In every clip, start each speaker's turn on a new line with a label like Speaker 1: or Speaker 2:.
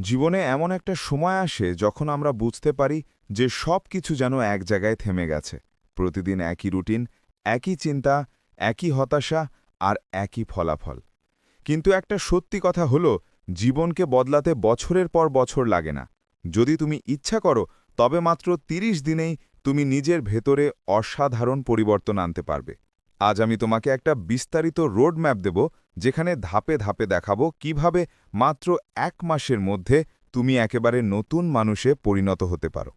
Speaker 1: জীবনে এমন একটা সময় আসে যখন আমরা বুঝতে পারি যে সব কিছু যেন এক জায়গায় থেমে গেছে। প্রতিদিন একই রুটিন, একই চিন্তা, একই হতাশা আর একই ফলাফল। কিন্তু একটা সত্যি কথা হলো, জীবনকে বদলাতে বছরের পর বছর লাগে না। যদি তুমি ইচ্ছা করো, তবে মাত্র ৩০ দিনেই তুমি নিজের ভেতরে অসাধারণ পরিবর্তন আনতে পারবে। আজ আমি তোমাকে একটা বিস্তারিত রোড ম্যাপ দেব যেখানে ধাপে ধাপে দেখাবো কীভাবে মাত্র এক মাসের মধ্যে তুমি একেবারে নতুন মানুষে পরিণত হতে পারো।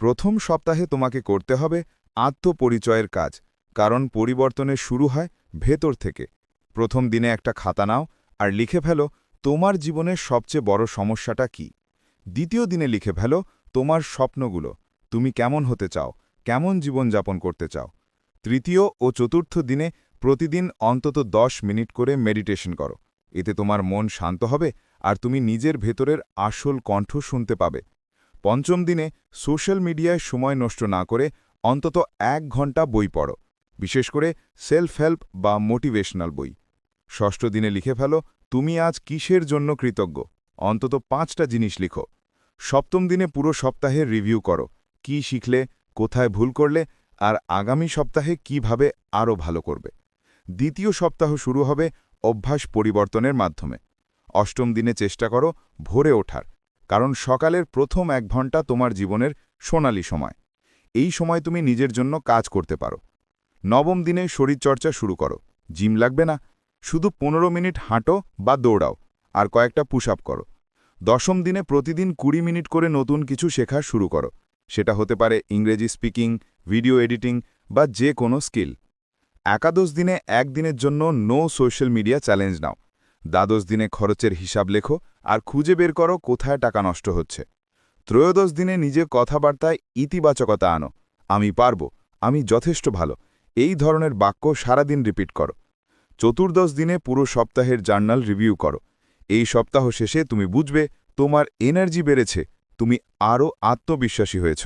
Speaker 1: প্রথম সপ্তাহে তোমাকে করতে হবে আত্মপরিচয়ের কাজ, কারণ পরিবর্তনের শুরু হয় ভেতর থেকে। প্রথম দিনে একটা খাতা নাও আর লিখে ফেলো তোমার জীবনের সবচেয়ে বড় সমস্যাটা কি। দ্বিতীয় দিনে লিখে ফেলো তোমার স্বপ্নগুলো, তুমি কেমন হতে চাও, কেমন জীবনযাপন করতে চাও। তৃতীয় ও চতুর্থ দিনে প্রতিদিন অন্তত ১০ মিনিট করে মেডিটেশন করো। এতে তোমার মন শান্ত হবে আর তুমি নিজের ভেতরের আসল কণ্ঠ শুনতে পাবে। পঞ্চম দিনে সোশ্যাল মিডিয়ায় সময় নষ্ট না করে অন্তত এক ঘণ্টা বই পড়ো, বিশেষ করে সেলফ হেল্প বা মোটিভেশনাল বই। ষষ্ঠ দিনে লিখে ফেলো, তুমি আজ কিসের জন্য কৃতজ্ঞ? অন্তত পাঁচটা জিনিস লিখো। সপ্তম দিনে পুরো সপ্তাহের রিভিউ করো, কি শিখলে, কোথায় ভুল করলে, আর আগামী সপ্তাহে কীভাবে আরও ভালো করবে। দ্বিতীয় সপ্তাহ শুরু হবে অভ্যাস পরিবর্তনের মাধ্যমে। অষ্টম দিনে চেষ্টা করো ভোরে ওঠার, কারণ সকালের প্রথম এক ঘণ্টা তোমার জীবনের সোনালি সময়। এই সময় তুমি নিজের জন্য কাজ করতে পারো। নবম দিনে শরীরচর্চা শুরু করো, জিম লাগবে না, শুধু পনেরো মিনিট হাঁটো বা দৌড়াও, আর কয়েকটা পুশ আপ করো। দশম দিনে প্রতিদিন কুড়ি মিনিট করে নতুন কিছু শেখা শুরু করো, সেটা হতে পারে ইংরেজি স্পিকিং, ভিডিও এডিটিং বা যে কোনো স্কিল। একাদশ দিনে একদিনের জন্য নো সোশ্যাল মিডিয়া চ্যালেঞ্জ নাও। দ্বাদশ দিনে খরচের হিসাব লেখো আর খুঁজে বের করো কোথায় টাকা নষ্ট হচ্ছে। ত্রয়োদশ দিনে নিজের কথাবার্তায় ইতিবাচকতা আনো। আমি পারব, আমি যথেষ্ট ভালো, এই ধরনের বাক্য সারাদিন রিপিট করো। চতুর্দশ দিনে পুরো সপ্তাহের জার্নাল রিভিউ করো। এই সপ্তাহ শেষে তুমি বুঝবে, তোমার এনার্জি বেড়েছে, তুমি আরও আত্মবিশ্বাসী হয়েছ।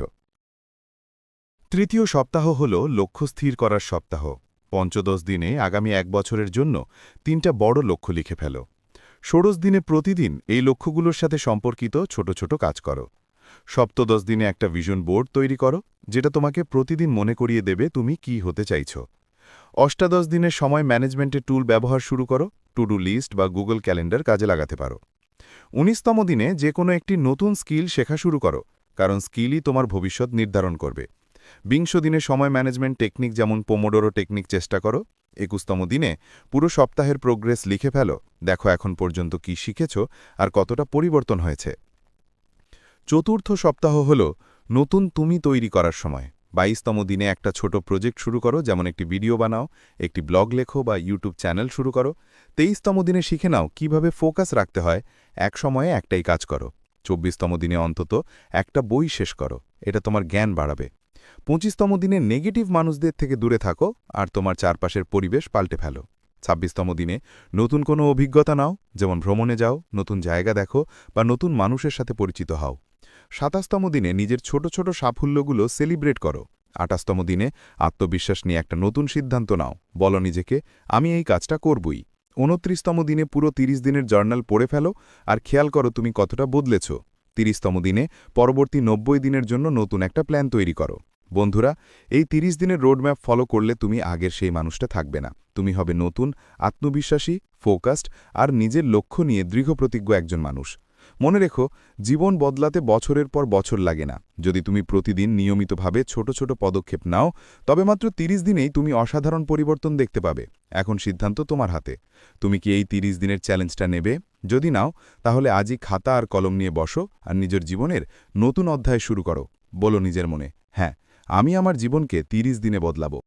Speaker 2: তৃতীয় সপ্তাহ হল লক্ষ্য স্থির করার সপ্তাহ। পঞ্চদশ দিনে আগামী এক বছরের জন্য তিনটা বড় লক্ষ্য লিখে ফেল। ষোড়শ দিনে প্রতিদিন এই লক্ষ্যগুলোর সাথে সম্পর্কিত ছোট ছোট কাজ করো। সপ্তদশ দিনে একটা ভিশন বোর্ড তৈরি করো, যেটা তোমাকে প্রতিদিন মনে করিয়ে দেবে তুমি কি হতে চাইছ। অষ্টাদশ দিনের সময় ম্যানেজমেন্টের টুল ব্যবহার শুরু করো টু ডু লিস্ট বা গুগল ক্যালেন্ডার কাজে লাগাতে পারো। উনিশতম দিনে যে কোনো একটি নতুন স্কিল শেখা শুরু করো, কারণ স্কিলই তোমার ভবিষ্যৎ নির্ধারণ করবে। বিংশ দিনে সময় ম্যানেজমেন্ট টেকনিক যেমন পোমোডোরো টেকনিক চেষ্টা করো, একুশতম দিনে পুরো সপ্তাহের প্রোগ্রেস লিখে ফেলো, দেখো এখন পর্যন্ত কি শিখেছ আর কতটা পরিবর্তন হয়েছে। চতুর্থ সপ্তাহ হল নতুন তুমি তৈরি করার সময়। বাইশতম দিনে একটা ছোট প্রজেক্ট শুরু করো, যেমন একটি ভিডিও বানাও, একটি ব্লগ লেখো বা ইউটিউব চ্যানেল শুরু করো। তেইশতম দিনে শিখে নাও কীভাবে ফোকাস রাখতে হয়, এক সময়ে একটাই কাজ করো। চব্বিশতম দিনে অন্তত একটা বই শেষ করো, এটা তোমার জ্ঞান বাড়াবে। পঁচিশতম দিনে নেগেটিভ মানুষদের থেকে দূরে থাকো আর তোমার চারপাশের পরিবেশ পাল্টে ফেলো। ছাব্বিশতম দিনে নতুন কোনো অভিজ্ঞতা নাও, যেমন ভ্রমণে যাও, নতুন জায়গা দেখো বা নতুন মানুষের সাথে পরিচিত হও। সাতাশতম দিনে নিজের ছোট ছোট সাফল্যগুলো সেলিব্রেট করো। আটাশতম দিনে আত্মবিশ্বাস নিয়ে একটা নতুন সিদ্ধান্ত নাও। বলো নিজেকে, আমি এই কাজটা করবই। উনত্রিশতম দিনে পুরো ৩০ দিনের জার্নাল পড়ে ফেলো আর খেয়াল করো তুমি কতটা বদলেছ। তিরিশতম দিনে পরবর্তী নব্বই দিনের জন্য নতুন একটা প্ল্যান তৈরি করো। বন্ধুরা, এই ৩০ দিনের রোডম্যাপ ফলো করলে তুমি আগের সেই মানুষটা থাকবে না। তুমি হবে নতুন, আত্মবিশ্বাসী, ফোকাসড আর নিজের লক্ষ্য নিয়ে দৃঢ়প্রতিজ্ঞ একজন মানুষ। মনে রেখো, জীবন বদলাতে বছরের পর বছর লাগে না। যদি তুমি প্রতিদিন নিয়মিতভাবে ছোট ছোট পদক্ষেপ নাও, তবে মাত্র ৩০ দিনেই তুমি অসাধারণ পরিবর্তন দেখতে পাবে। এখন সিদ্ধান্ত তোমার হাতে। তুমি কি এই ৩০ দিনের চ্যালেঞ্জটা নেবে? যদি নাও, তাহলে আজই খাতা আর কলম নিয়ে বসো আর নিজের জীবনের নতুন অধ্যায় শুরু করো। বলো নিজের মনে হ্যাঁ আমি আমার জীবনকে ৩০ দিনে বদলাবো।